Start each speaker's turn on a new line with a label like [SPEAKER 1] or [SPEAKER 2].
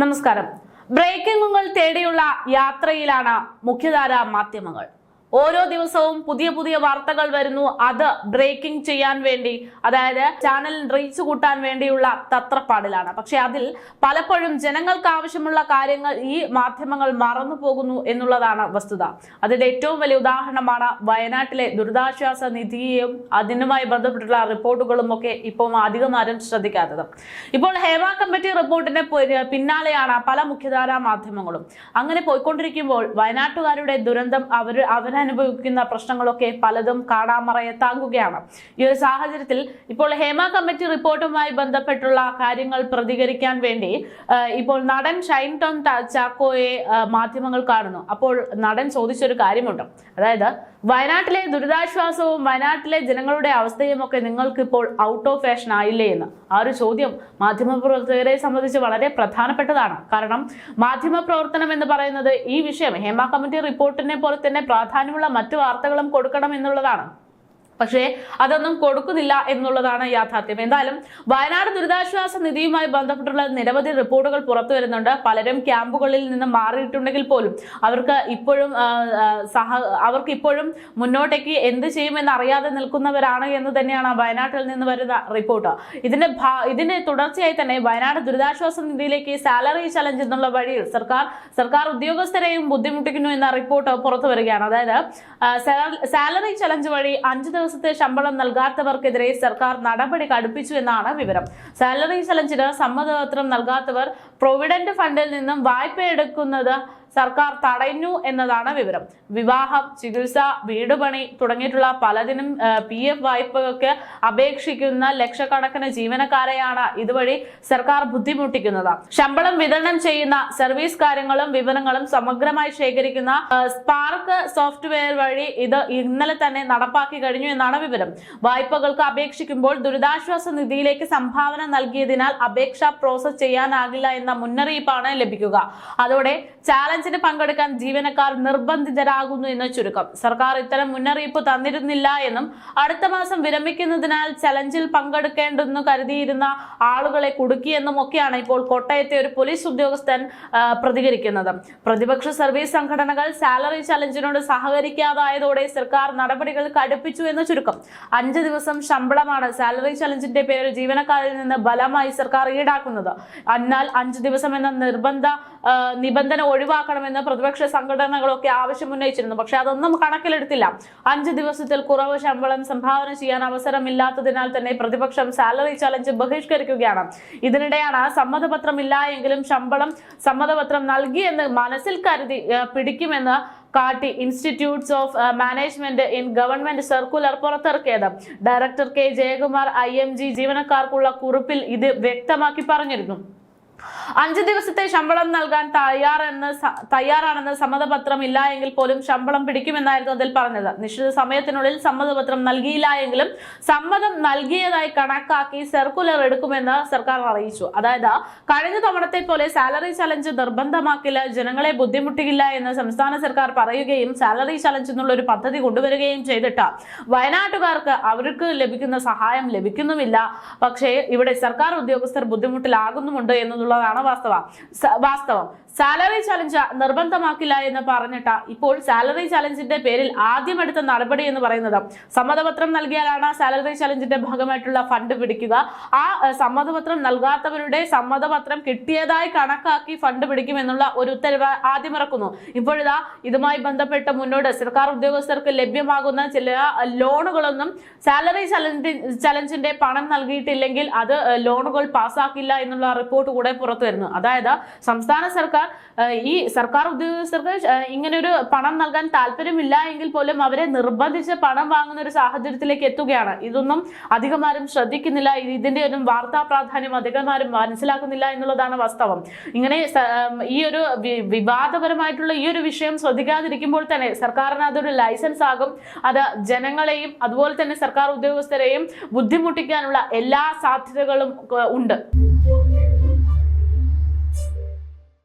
[SPEAKER 1] നമസ്കാരം. ബ്രേക്കിംഗുകൾ തേടിയുള്ള യാത്രയിലാണ് മുഖ്യധാര മാധ്യമങ്ങൾ. ഓരോ ദിവസവും പുതിയ പുതിയ വാർത്തകൾ വരുന്നു. അത് ബ്രേക്കിംഗ് ചെയ്യാൻ വേണ്ടി അതായത് ചാനൽ റീച്ച് കൂട്ടാൻ വേണ്ടിയുള്ള തത്രപ്പാടിലാണ്. പക്ഷെ അതിൽ പലപ്പോഴും ജനങ്ങൾക്ക് ആവശ്യമുള്ള കാര്യങ്ങൾ ഈ മാധ്യമങ്ങൾ മറന്നു പോകുന്നു എന്നുള്ളതാണ് വസ്തുത. അതിന്റെ ഏറ്റവും വലിയ ഉദാഹരണമാണ് വയനാട്ടിലെ ദുരിതാശ്വാസ നിധിയെയും അതിനുമായി ബന്ധപ്പെട്ടുള്ള റിപ്പോർട്ടുകളും ഒക്കെ ഇപ്പോൾ അധികം ആരും ശ്രദ്ധിക്കാത്തത്. ഇപ്പോൾ ഹേമ കമ്മിറ്റി റിപ്പോർട്ടിന്റെ പിന്നാലെയാണ് പല മുഖ്യധാരാ മാധ്യമങ്ങളും. അങ്ങനെ പോയിക്കൊണ്ടിരിക്കുമ്പോൾ വയനാട്ടുകാരുടെ ദുരന്തം അവർ അവരനുഭവിക്കുന്ന പ്രശ്നങ്ങളൊക്കെ പലതും കാണാമറയത്താകുകയാണ് ഈ ഒരു സാഹചര്യത്തിൽ ഇപ്പോൾ ഹേമ കമ്മിറ്റി റിപ്പോർട്ടുമായി ബന്ധപ്പെട്ടുള്ള കാര്യങ്ങൾ പ്രതികരിക്കാൻ വേണ്ടി ഇപ്പോൾ നടൻ ഷൈൻ ടോം ചാക്കോയെ മാധ്യമങ്ങൾ കാണുന്നു. അപ്പോൾ നടൻ ചോദിച്ചൊരു കാര്യമുണ്ട്. അതായത് വയനാട്ടിലെ ദുരിതാശ്വാസവും വയനാട്ടിലെ ജനങ്ങളുടെ അവസ്ഥയും ഒക്കെ നിങ്ങൾക്ക് ഇപ്പോൾ ഔട്ട് ഓഫ് ഫാഷൻ ആയില്ലേ എന്ന്. ആ ഒരു ചോദ്യം മാധ്യമപ്രവർത്തകരെ സംബന്ധിച്ച് വളരെ പ്രധാനപ്പെട്ടതാണ്. കാരണം മാധ്യമപ്രവർത്തനം എന്ന് പറയുന്നത് ഈ വിഷയം ഹേമ കമ്മിറ്റി റിപ്പോർട്ടിനെ പോലെ തന്നെ പ്രാധാന്യമുള്ള മറ്റു വാർത്തകളും കൊടുക്കണം എന്നുള്ളതാണ്. പക്ഷേ അതൊന്നും കൊടുക്കുന്നില്ല എന്നുള്ളതാണ് യാഥാർത്ഥ്യം. എന്തായാലും വയനാട് ദുരിതാശ്വാസ നിധിയുമായി ബന്ധപ്പെട്ടുള്ള നിരവധി റിപ്പോർട്ടുകൾ പുറത്തു വരുന്നുണ്ട്. പലരും ക്യാമ്പുകളിൽ നിന്ന് മാറിയിട്ടുണ്ടെങ്കിൽ പോലും അവർക്ക് ഇപ്പോഴും സഹ അവർക്ക് ഇപ്പോഴും മുന്നോട്ടേക്ക് എന്ത് ചെയ്യുമെന്ന് അറിയാതെ നിൽക്കുന്നവരാണ് എന്ന് തന്നെയാണ് വയനാട്ടിൽ നിന്ന് വരുന്ന റിപ്പോർട്ട്. ഇതിന്റെ ഇതിന്റെ തുടർച്ചയായി തന്നെ വയനാട് ദുരിതാശ്വാസ നിധിയിലേക്ക് സാലറി ചലഞ്ച് എന്നുള്ള വഴിയിൽ സർക്കാർ സർക്കാർ ഉദ്യോഗസ്ഥരെയും ബുദ്ധിമുട്ടിക്കുന്നു എന്ന റിപ്പോർട്ട് പുറത്തു വരികയാണ്. അതായത് സാലറി ചലഞ്ച് വഴി അഞ്ച് ദിവസത്തെ ശമ്പളം നൽകാത്തവർക്കെതിരെ സർക്കാർ നടപടി കടുപ്പിച്ചു എന്നാണ് വിവരം. സാലറി ചലഞ്ചിന് സമ്മതപത്രം നൽകാത്തവർ പ്രൊവിഡന്റ് ഫണ്ടിൽ നിന്നും വായ്പ എടുക്കുന്നത് സർക്കാർ തടഞ്ഞു എന്നതാണ് വിവരം. വിവാഹം ചികിത്സ വീടുപണി തുടങ്ങിയിട്ടുള്ള പലതിനും പി എഫ് വായ്പകൾക്ക് അപേക്ഷിക്കുന്ന ലക്ഷക്കണക്കിന് ജീവനക്കാരെയാണ് ഇതുവഴി സർക്കാർ ബുദ്ധിമുട്ടിക്കുന്നത്. ശമ്പളം വിതരണം ചെയ്യുന്ന സർവീസ് കാര്യങ്ങളും വിവരങ്ങളും സമഗ്രമായി ശേഖരിക്കുന്ന സ്പാർക്ക് സോഫ്റ്റ്വെയർ വഴി ഇത് ഇന്നലെ തന്നെ നടപ്പാക്കി കഴിഞ്ഞു എന്നാണ് വിവരം. വായ്പകൾക്ക് അപേക്ഷിക്കുമ്പോൾ ദുരിതാശ്വാസ നിധിയിലേക്ക് സംഭാവന നൽകിയതിനാൽ അപേക്ഷ പ്രോസസ് ചെയ്യാനാകില്ല എന്ന മുന്നറിയിപ്പാണ് ലഭിക്കുക. അതോടെ ചാലഞ്ചിന് പങ്കെടുക്കാൻ ജീവനക്കാർ നിർബന്ധിതരാകുന്നു എന്ന് ചുരുക്കം. സർക്കാർ ഇത്തരം മുന്നറിയിപ്പ് തന്നിരുന്നില്ല എന്നും അടുത്ത മാസം വിരമിക്കുന്നതിനാൽ ചലഞ്ചിൽ പങ്കെടുക്കേണ്ടെന്ന് കരുതിയിരുന്ന ആളുകളെ കുടുക്കിയെന്നും ഒക്കെയാണ് ഇപ്പോൾ കോട്ടയത്തെ ഒരു പോലീസ് ഉദ്യോഗസ്ഥൻ പ്രതികരിക്കുന്നത്. പ്രതിപക്ഷ സർവീസ് സംഘടനകൾ സാലറി ചലഞ്ചിനോട് സഹകരിക്കാതായതോടെ സർക്കാർ നടപടികൾ കടുപ്പിച്ചു എന്ന് ചുരുക്കം. അഞ്ച് ദിവസം ശമ്പളമാണ് സാലറി ചലഞ്ചിന്റെ പേരിൽ ജീവനക്കാരിൽ നിന്ന് ബലമായി സർക്കാർ ഈടാക്കുന്നത്. എന്നാൽ അഞ്ച് ദിവസം എന്ന നിർബന്ധ നിബന്ധന നിബന്ധന ഒഴിവാക്കണമെന്ന് പ്രതിപക്ഷ സംഘടനകളൊക്കെ ആവശ്യമുന്നയിച്ചിരുന്നു പക്ഷെ അതൊന്നും കണക്കിലെടുത്തില്ല. അഞ്ച് ദിവസത്തിൽ കുറവ് ശമ്പളം സംഭാവന ചെയ്യാൻ അവസരമില്ലാത്തതിനാൽ തന്നെ പ്രതിപക്ഷം സാലറി ചലഞ്ച് ബഹിഷ്കരിക്കുകയാണ്. ഇതിനിടെയാണ് സമ്മതപത്രം എങ്കിലും ശമ്പളം സമ്മതപത്രം നൽകിയെന്ന് മനസ്സിൽ കരുതി പിടിക്കുമെന്ന് കാട്ടി institutes of management in government circular പുറത്തിറക്കിയത്. Director K. ജയകുമാർ ഐ. ജീവനക്കാർക്കുള്ള കുറിപ്പിൽ ഇത് വ്യക്തമാക്കി പറഞ്ഞിരുന്നു. അഞ്ച് ദിവസത്തെ ശമ്പളം നൽകാൻ തയ്യാറെന്ന് തയ്യാറാണെന്ന് സമ്മതപത്രം ഇല്ല എങ്കിൽ പോലും ശമ്പളം പിടിക്കുമെന്നായിരുന്നു അതിൽ പറഞ്ഞത്. നിശ്ചിത സമയത്തിനുള്ളിൽ സമ്മതപത്രം നൽകിയില്ല എങ്കിലും സമ്മതം നൽകിയതായി കണക്കാക്കി സർക്കുലർ എടുക്കുമെന്ന് സർക്കാർ അറിയിച്ചു. അതായത് കഴിഞ്ഞ തവണത്തെ പോലെ സാലറി ചലഞ്ച് നിർബന്ധമാക്കില്ല ജനങ്ങളെ ബുദ്ധിമുട്ടിക്കില്ല എന്ന് സംസ്ഥാന സർക്കാർ പറയുകയും സാലറി ചലഞ്ച് എന്നുള്ള ഒരു പദ്ധതി കൊണ്ടുവരികയും ചെയ്തിട്ട് വയനാട്ടുകാർക്ക് അവർക്ക് ലഭിക്കുന്ന സഹായം ലഭിക്കുന്നുമില്ല. പക്ഷേ ഇവിടെ സർക്കാർ ഉദ്യോഗസ്ഥർ ബുദ്ധിമുട്ടിലാകുന്നുമുണ്ട് എന്നുള്ളതാണ് വാസ്തവം. വാസ്തവം. സാലറി ചലഞ്ച് നിർബന്ധമാക്കില്ല എന്ന് പറഞ്ഞിട്ട് ഇപ്പോൾ സാലറി ചലഞ്ചിന്റെ പേരിൽ ആദ്യം എടുത്ത നടപടി എന്ന് പറയുന്നത്. സമ്മതപത്രം നൽകിയാലാണ് സാലറി ചലഞ്ചിന്റെ ഭാഗമായിട്ടുള്ള ഫണ്ട് പിടിക്കുക. ആ സമ്മതപത്രം നൽകാത്തവരുടെ സമ്മതപത്രം കിട്ടിയതായി കണക്കാക്കി ഫണ്ട് പിടിക്കുമെന്നുള്ള ഒരു ഉത്തരവ് ആദ്യം ഇറക്കുന്നു. ഇപ്പോഴിതാ ഇതുമായി ബന്ധപ്പെട്ട് മുന്നോട്ട് സർക്കാർ ഉദ്യോഗസ്ഥർക്ക് ലഭ്യമാകുന്ന ചില ലോണുകളൊന്നും സാലറി ചലഞ്ചി ചലഞ്ചിന്റെ പണം നൽകിയിട്ടില്ലെങ്കിൽ അത് ലോണുകൾ പാസ്സാക്കില്ല എന്നുള്ള റിപ്പോർട്ട് കൂടെ പുറത്തു വരുന്നു. അതായത് സംസ്ഥാന സർക്കാർ ഈ സർക്കാർ ഉദ്യോഗസ്ഥർക്ക് ഇങ്ങനൊരു പണം നൽകാൻ താല്പര്യമില്ല എങ്കിൽ പോലും അവരെ നിർബന്ധിച്ച് പണം വാങ്ങുന്ന ഒരു സാഹചര്യത്തിലേക്ക് എത്തുകയാണ്. ഇതൊന്നും അധികമാരും ശ്രദ്ധിക്കുന്നില്ല. ഇതിന്റെ ഒരു വാർത്താ പ്രാധാന്യം അധികമാരും മനസ്സിലാക്കുന്നില്ല എന്നുള്ളതാണ് വാസ്തവം. ഇങ്ങനെ ഈ ഒരു വിവാദപരമായിട്ടുള്ള ഈ ഒരു വിഷയം ശ്രദ്ധിക്കാതിരിക്കുമ്പോൾ തന്നെ സർക്കാരിന് അതൊരു ലൈസൻസ് ആകും. അത് ജനങ്ങളെയും അതുപോലെ തന്നെ സർക്കാർ ഉദ്യോഗസ്ഥരെയും ബുദ്ധിമുട്ടിക്കാനുള്ള എല്ലാ സാധ്യതകളും ഉണ്ട്.